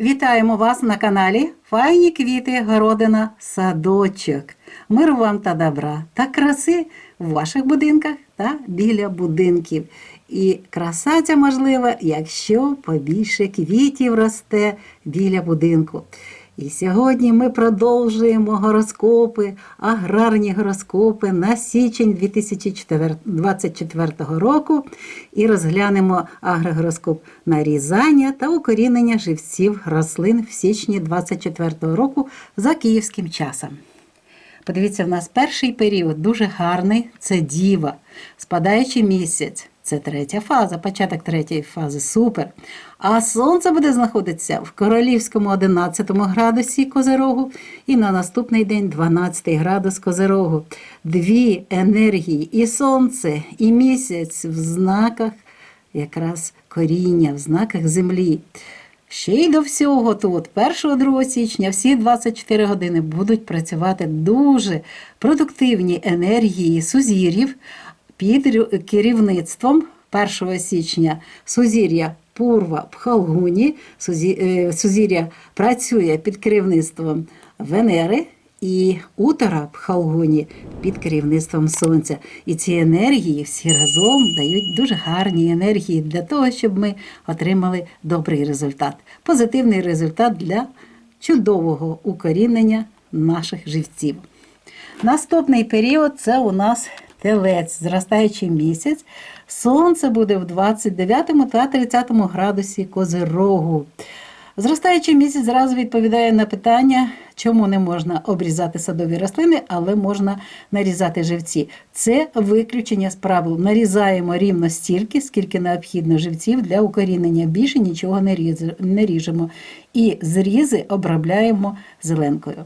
Вітаємо вас на каналі Файні квіти, городина, садочок. Миру вам та добра та краси в ваших будинках та біля будинків. І краса ця можлива, якщо побільше квітів росте біля будинку. І сьогодні ми продовжуємо гороскопи, аграрні гороскопи на січень 2024 року і розглянемо агрогороскоп нарізання та укорінення живців рослин в січні 2024 року за київським часом. Подивіться, в нас перший період дуже гарний це діва, спадаючий місяць. Це третя фаза, початок третьої фази, супер. А сонце буде знаходитися в королівському 11 градусі Козирогу і на наступний день 12 градус Козирогу. Дві енергії і сонце, і місяць в знаках якраз коріння, в знаках землі. Ще й до всього тут, 1-2 січня, всі 24 години будуть працювати дуже продуктивні енергії сузір'їв під керівництвом 1 січня сузір'я Пурва Пхалгуні. Е, Сузір'я працює під керівництвом Венери. І утора Пхалгуні під керівництвом сонця. І ці енергії всі разом дають дуже гарні енергії для того, щоб ми отримали добрий результат, позитивний результат для чудового укорінення наших живців. Наступний період це у нас телець, зростаючий місяць. Сонце буде в 29 та 30 градусі Козирогу. Зростаючий місяць зразу відповідає на питання, чому не можна обрізати садові рослини, але можна нарізати живці. Це виключення з правил. Нарізаємо рівно стільки, скільки необхідно живців для укорінення. Більше нічого не ріжемо. І зрізи обробляємо зеленкою.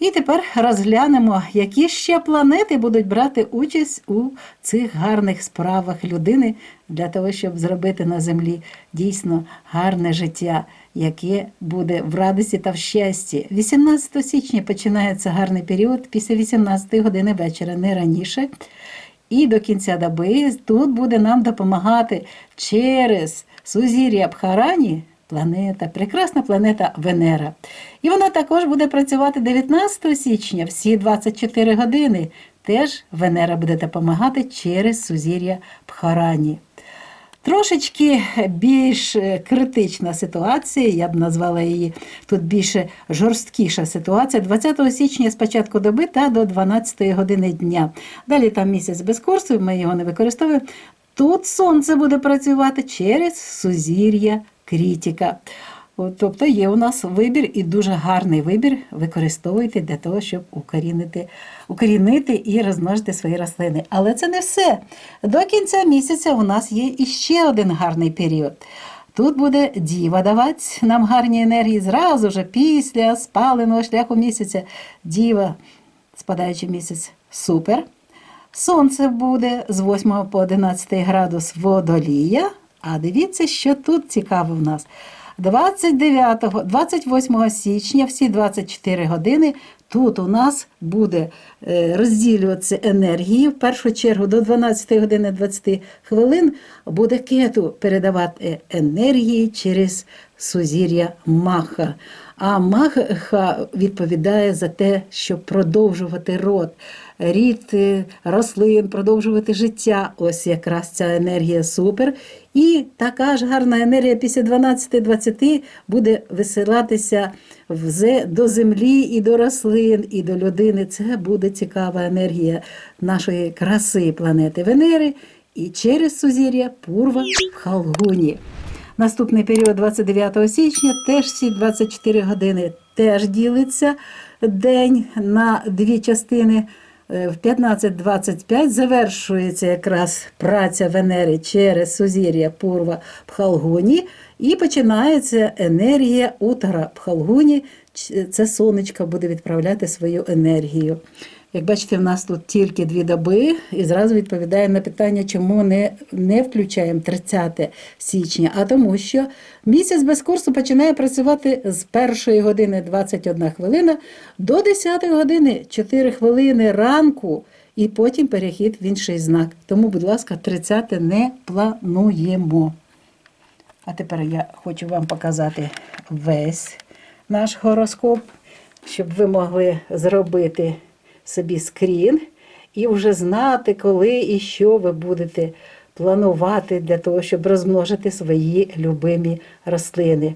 І тепер розглянемо, які ще планети будуть брати участь у цих гарних справах людини для того, щоб зробити на землі дійсно гарне життя, яке буде в радості та в щасті. 18 січня починається гарний період після 18 години вечора, не раніше. І до кінця доби тут буде нам допомагати через сузір'я Бхарані планета, прекрасна планета Венера. І вона також буде працювати 19 січня, всі 24 години. Теж Венера буде допомагати через сузір'я Бхарані. Трошечки більш е, критична ситуація, я б назвала її тут більше жорсткіша ситуація 20 січня з початку доби та до 12 години дня. Далі там місяць без курсу, ми його не використовуємо. Тут сонце буде працювати через сузір'я крітіка. Тобто є у нас вибір і дуже гарний вибір використовуйте для того, щоб укорінити, укорінити і розмножити свої рослини. Але це не все. До кінця місяця у нас є іще один гарний період. Тут буде діва давати нам гарні енергії зразу ж після спаленого шляху місяця. Діва, спадаючий місяць, супер. Сонце буде з 8 по 11 градус водолія. А дивіться, що тут цікаво в нас. 29, 28 січня, всі 24 години, тут у нас буде е, розділюватися енергії. В першу чергу до 12 години 20 хвилин буде кету передавати енергії через сузір'я Маха. А Маха відповідає за те, щоб продовжувати род, рід рослин, продовжувати життя. Ось якраз ця енергія супер. І така ж гарна енергія після 12-20 буде висилатися до землі і до рослин, і до людини. Це буде цікава енергія нашої краси планети Венери і через сузір'я Пурва в Халгуні. Наступний період 29 січня, теж всі 24 години теж ділиться день на дві частини. Е, В 15.25 завершується якраз праця Венери через сузір'я Пурва Пхалгуні і починається енергія утра Пхалгуні. Це сонечко буде відправляти свою енергію. Як бачите, в нас тут тільки дві доби, і зразу відповідає на питання, чому не, не включаємо 30 січня. А тому, що місяць без курсу починає працювати з 1 години 21 хвилина до 10 години 4 хвилини ранку, і потім перехід в інший знак. Тому, будь ласка, 30 не плануємо. А тепер я хочу вам показати весь наш гороскоп, щоб ви могли зробити собі скрін і вже знати, коли і що ви будете планувати для того, щоб розмножити свої любимі рослини.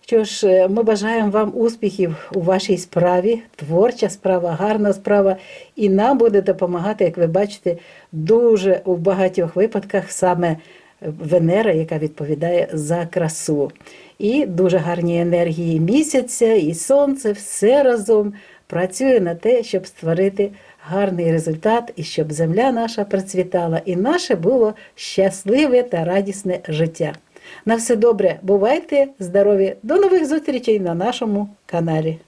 Що ж, е, ми бажаємо вам успіхів у вашій справі, творча справа, гарна справа, і нам буде допомагати, як ви бачите, дуже у багатьох випадках саме Венера, яка відповідає за красу. І дуже гарні енергії місяця і сонце, все разом працює на те, щоб створити гарний результат і щоб земля наша процвітала, і наше було щасливе та радісне життя. На все добре, бувайте здорові! До нових зустрічей на нашому каналі.